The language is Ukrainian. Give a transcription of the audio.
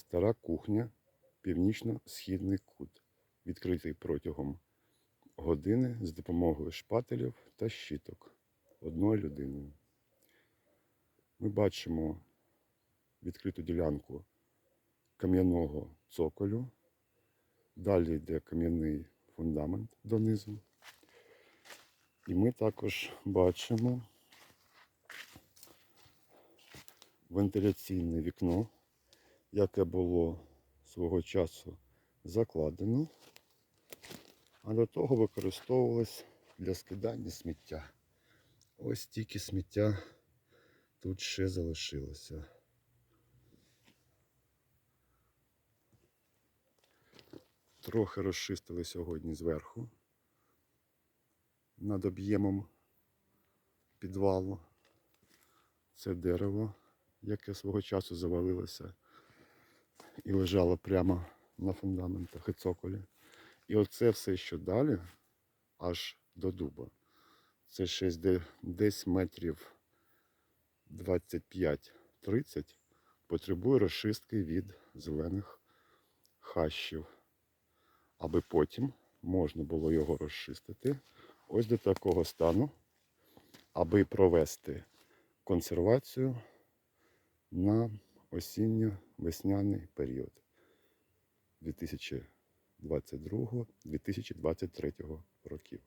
Стара кухня, північно-східний кут, відкритий протягом години з допомогою шпателів та щиток одною людиною. Ми бачимо відкриту ділянку кам'яного цоколю. Далі йде кам'яний фундамент донизу. І ми також бачимо вентиляційне вікно, яке було свого часу закладено, а до того використовувалось для скидання сміття. Ось тільки сміття тут ще залишилося. Трохи розчистили сьогодні зверху над об'ємом підвалу. Це дерево, яке свого часу завалилося і лежало прямо на фундаментах і цоколі. І оце все, що далі, аж до дуба. Це де- десь метрів 25-30 потребує розчистки від зелених хащів, аби потім можна було його розчистити ось до такого стану, аби провести консервацію на осінньо-весняний період 2022-2023 років.